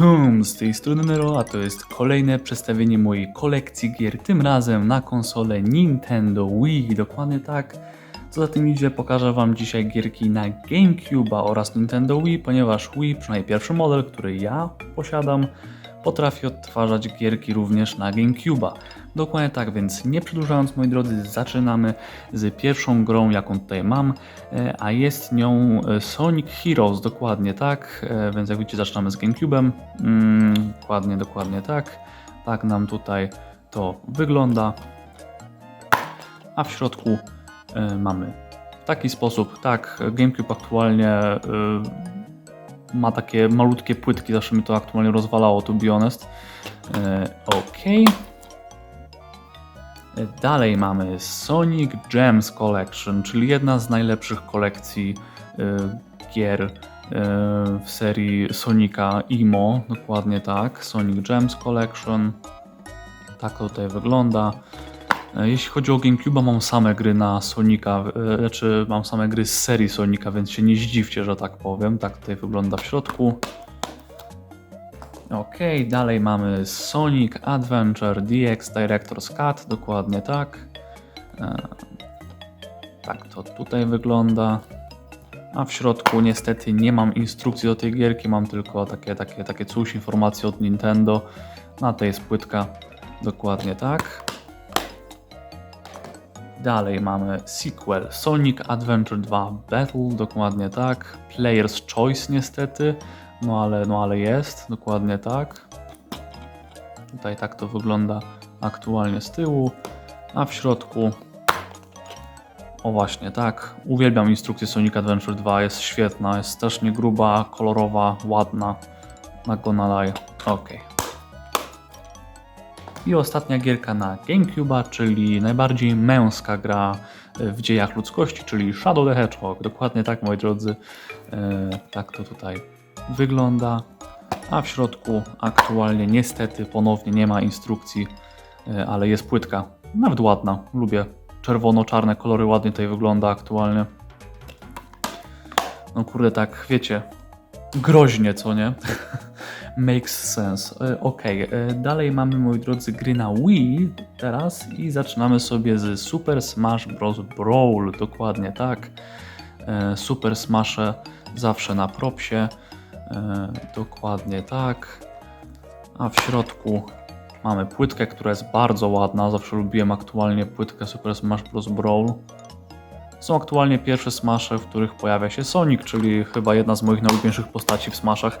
Witam, z tej strony Nero, a to jest kolejne przedstawienie mojej kolekcji gier, tym razem na konsolę Nintendo Wii, dokładnie tak. Co za tym idzie, pokażę Wam dzisiaj gierki na GameCube oraz Nintendo Wii, ponieważ Wii, przynajmniej pierwszy model, który ja posiadam, potrafi odtwarzać gierki również na GameCube'a. Dokładnie tak, więc nie przedłużając moi drodzy, zaczynamy z pierwszą grą, jaką tutaj mam, e, a jest nią e, Sonic Heroes, dokładnie tak, e, więc jak widzicie zaczynamy z GameCube'em, mm, dokładnie, dokładnie tak, tak nam tutaj to wygląda, a w środku mamy w taki sposób, tak, GameCube aktualnie ma takie malutkie płytki, zawsze mi to aktualnie rozwalało, to be honest. Ok. Dalej mamy Sonic Gems Collection, czyli jedna z najlepszych kolekcji e, gier e, w serii Sonika Imo, dokładnie tak. Sonic Gems Collection. Tak to tutaj wygląda. E, Jeśli chodzi o GameCube, mam same gry na Sonika, e, znaczy mam same gry z serii Sonika, więc się nie zdziwcie, że tak powiem. Tak tutaj wygląda w środku. Ok, dalej mamy Sonic Adventure DX Director's Cut, dokładnie tak. E, Tak to tutaj wygląda. A w środku niestety nie mam instrukcji do tej gierki, mam tylko takie, takie, takie coś, informacje od Nintendo. Na tej jest płytka, dokładnie tak. Dalej mamy sequel Sonic Adventure 2 Battle, dokładnie tak. Player's Choice niestety, no ale, no ale jest, dokładnie tak. Tutaj tak to wygląda aktualnie z tyłu, a w środku o właśnie tak. Uwielbiam instrukcję Sonic Adventure 2, jest świetna, jest strasznie gruba, kolorowa, ładna. Na Gonalaj. Okej. I ostatnia gierka na GameCube'a, czyli najbardziej męska gra w dziejach ludzkości, czyli Shadow the Hedgehog. Dokładnie tak, moi drodzy. E, tak to tutaj wygląda. A w środku aktualnie niestety ponownie nie ma instrukcji, e, ale jest płytka. Nawet ładna. Lubię czerwono-czarne kolory, ładnie tutaj wygląda aktualnie. No kurde, tak, wiecie, groźnie, co nie? Makes sense. E, Okej, e, dalej mamy, moi drodzy, gry na Wii teraz i zaczynamy sobie z Super Smash Bros. Brawl, dokładnie tak. Super Smasze zawsze na propsie, dokładnie tak. A w środku mamy płytkę, która jest bardzo ładna, zawsze lubiłem aktualnie płytkę Super Smash Bros. Brawl. Są aktualnie pierwsze Smasze, w których pojawia się Sonic, czyli chyba jedna z moich najulubieńszych postaci w Smashach.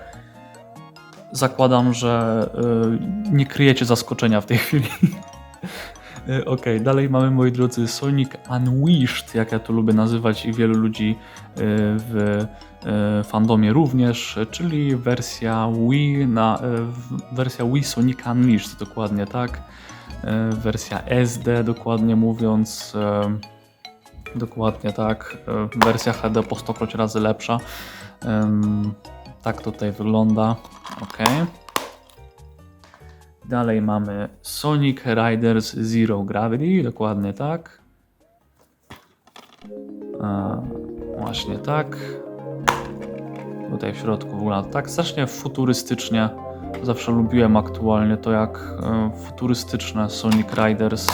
Zakładam, że y, nie kryjecie zaskoczenia w tej chwili. Y, Okej, dalej mamy, moi drodzy, Sonic Unleashed, jak ja to lubię nazywać i wielu ludzi y, w fandomie również, czyli wersja Wii, na, w- wersja Wii Sonic Unleashed, dokładnie tak. Y, Wersja SD, dokładnie mówiąc. Dokładnie tak. Wersja HD po stokroć razy lepsza. Tak tutaj wygląda. Ok. Dalej mamy Sonic Riders Zero Gravity, dokładnie tak. Właśnie tak. Tutaj w środku wygląda tak strasznie futurystycznie. Zawsze lubiłem aktualnie to, jak e, futurystyczne Sonic Riders,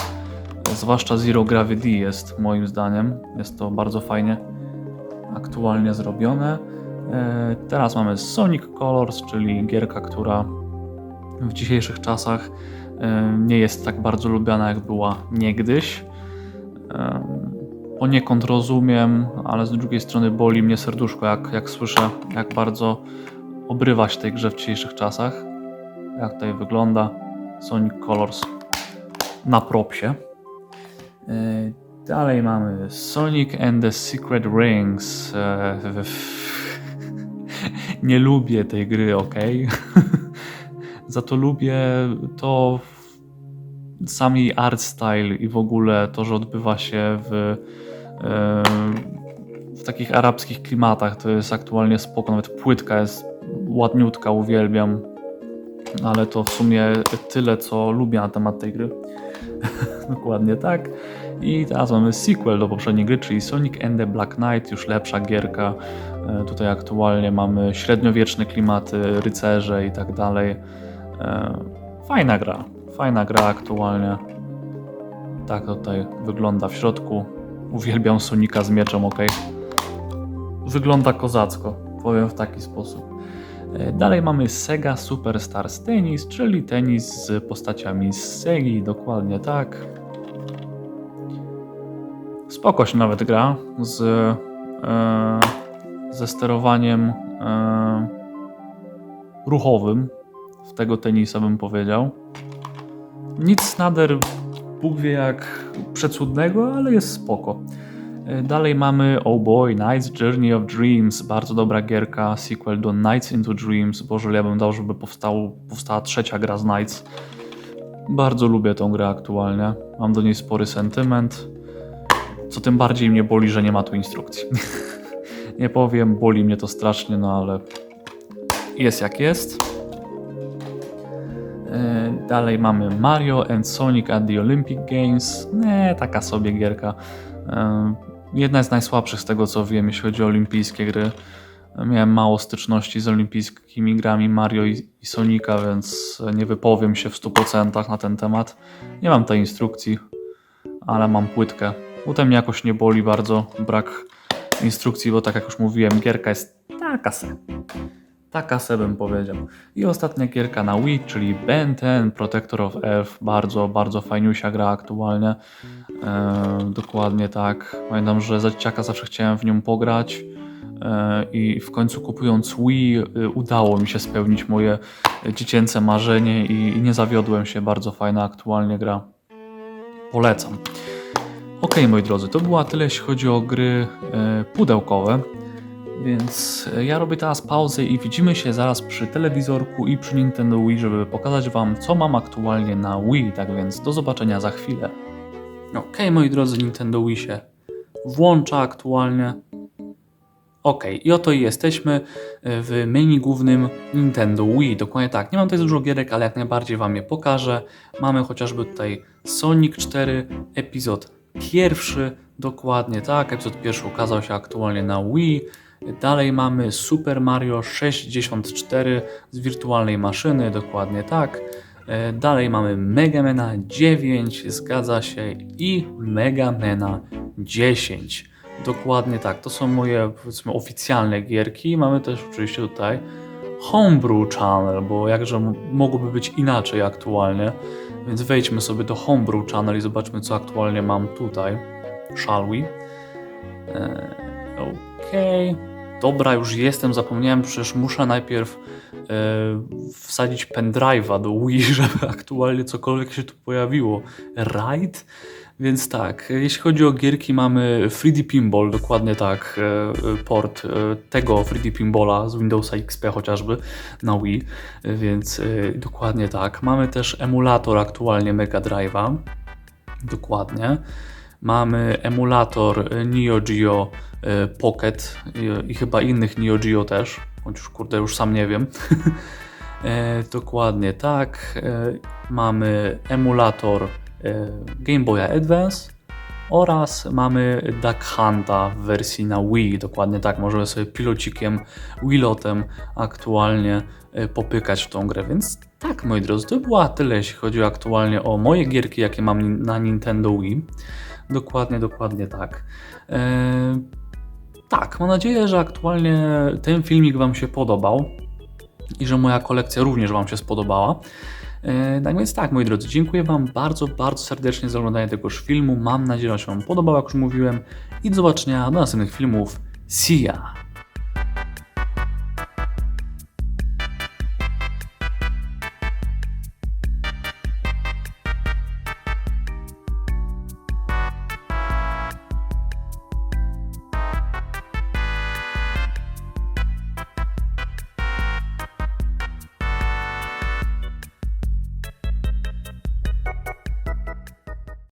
e, zwłaszcza Zero Gravity jest moim zdaniem. Jest to bardzo fajnie aktualnie zrobione. E, Teraz mamy Sonic Colors, czyli gierka, która w dzisiejszych czasach nie jest tak bardzo lubiana, jak była niegdyś. Poniekąd rozumiem, ale z drugiej strony boli mnie serduszko, jak, jak słyszę, jak bardzo obrywa się tej grze w dzisiejszych czasach. Jak tutaj wygląda Sonic Colors na propsie. E, Dalej mamy Sonic and the Secret Rings. E, Nie lubię tej gry, ok? Za to lubię to sam jej art style i w ogóle to, że odbywa się w, w takich arabskich klimatach. To jest aktualnie spoko, nawet płytka jest ładniutka, uwielbiam. Ale to w sumie tyle, co lubię na temat tej gry. Dokładnie tak. I teraz mamy sequel do poprzedniej gry, czyli Sonic and the Black Knight, już lepsza gierka. E, Tutaj aktualnie mamy średniowieczne klimaty, rycerze i tak dalej. E, Fajna gra, fajna gra aktualnie. Tak tutaj wygląda w środku. Uwielbiam Sonika z mieczem, ok. Wygląda kozacko, powiem w taki sposób. E, Dalej mamy Sega Superstars Tennis, czyli tenis z postaciami z Segi, dokładnie tak. Spoko się nawet gra z, e, ze sterowaniem e, ruchowym w tego tenisa bym powiedział. Nic nader Bóg wie jak przecudnego, ale jest spoko. E, Dalej mamy Oh Boy, Nights Journey of Dreams, bardzo dobra gierka, sequel do Nights into Dreams. Boże, ja bym dał, żeby powstał, powstała trzecia gra z Nights. Bardzo lubię tą grę aktualnie, mam do niej spory sentyment. Co tym bardziej mnie boli, że nie ma tu instrukcji. nie powiem, boli mnie to strasznie, no ale jest jak jest. E, Dalej mamy Mario and Sonic at the Olympic Games. Nie, taka sobie gierka. Jedna z najsłabszych z tego co wiem, jeśli chodzi o olimpijskie gry. Miałem mało styczności z olimpijskimi grami Mario i, Sonika, więc nie wypowiem się w 100% na ten temat. Nie mam tej instrukcji, ale mam płytkę. Potem jakoś nie boli bardzo brak instrukcji, bo tak jak już mówiłem, gierka jest taka se. Taka se bym powiedział. I ostatnia gierka na Wii, czyli Ben 10 Protector of Earth. Bardzo, bardzo fajniusia gra aktualnie. E, dokładnie tak. Pamiętam, że za dzieciaka zawsze chciałem w nią pograć. E, I w końcu kupując Wii e, udało mi się spełnić moje dziecięce marzenie i, i nie zawiodłem się. Bardzo fajna aktualnie gra. Polecam. Ok, moi drodzy, to była tyle, jeśli chodzi o gry e, pudełkowe. Więc e, ja robię teraz pauzę i widzimy się zaraz przy telewizorku i przy Nintendo Wii, żeby pokazać Wam, co mam aktualnie na Wii. Tak więc do zobaczenia za chwilę. Ok, moi drodzy, Nintendo Wii się włącza aktualnie. Ok, i oto jesteśmy e, w menu głównym Nintendo Wii. Dokładnie tak. Nie mam tutaj dużo gierek, ale jak najbardziej Wam je pokażę. Mamy chociażby tutaj Sonic 4, epizod pierwszy. Dokładnie tak. Epizod pierwszy ukazał się aktualnie na Wii. Dalej mamy Super Mario 64 z wirtualnej maszyny. Dokładnie tak. E, Dalej mamy Mega Mana 9, zgadza się, i Mega Mana 10. Dokładnie tak, to są moje powiedzmy oficjalne gierki. Mamy też oczywiście tutaj Homebrew Channel, bo jakże mogłoby być inaczej aktualnie. Więc wejdźmy sobie do Homebrew Channel i zobaczmy co aktualnie mam tutaj. Shall we? E, Okej. Dobra, już jestem, zapomniałem, przecież muszę najpierw e, wsadzić pendrive'a do Wii, żeby aktualnie cokolwiek się tu pojawiło. Right? Więc tak, jeśli chodzi o gierki, mamy 3D Pinball, dokładnie tak, e, e, port e, tego 3D Pinballa z Windowsa XP chociażby na Wii, e, więc e, dokładnie tak. Mamy też emulator aktualnie Mega Drive'a, dokładnie. Mamy emulator e, Neo Geo e, Pocket i, i chyba innych Neo Geo też, choć już kurde już sam nie wiem. E, dokładnie tak. E, mamy emulator e, Game Boya Advance oraz mamy Duck Hunta w wersji na Wii. Dokładnie tak, możemy sobie pilocikiem, Wilotem aktualnie e, popykać w tą grę. Więc tak, moi drodzy, to była tyle, jeśli chodzi aktualnie o moje gierki, jakie mam na Nintendo Wii. Dokładnie, dokładnie tak. E, tak, mam nadzieję, że aktualnie ten filmik Wam się podobał i że moja kolekcja również Wam się spodobała. E, Tak więc tak, moi drodzy, dziękuję Wam bardzo, bardzo serdecznie za oglądanie tegoż filmu. Mam nadzieję, że się Wam podobał, jak już mówiłem. I do zobaczenia do następnych filmów. See ya!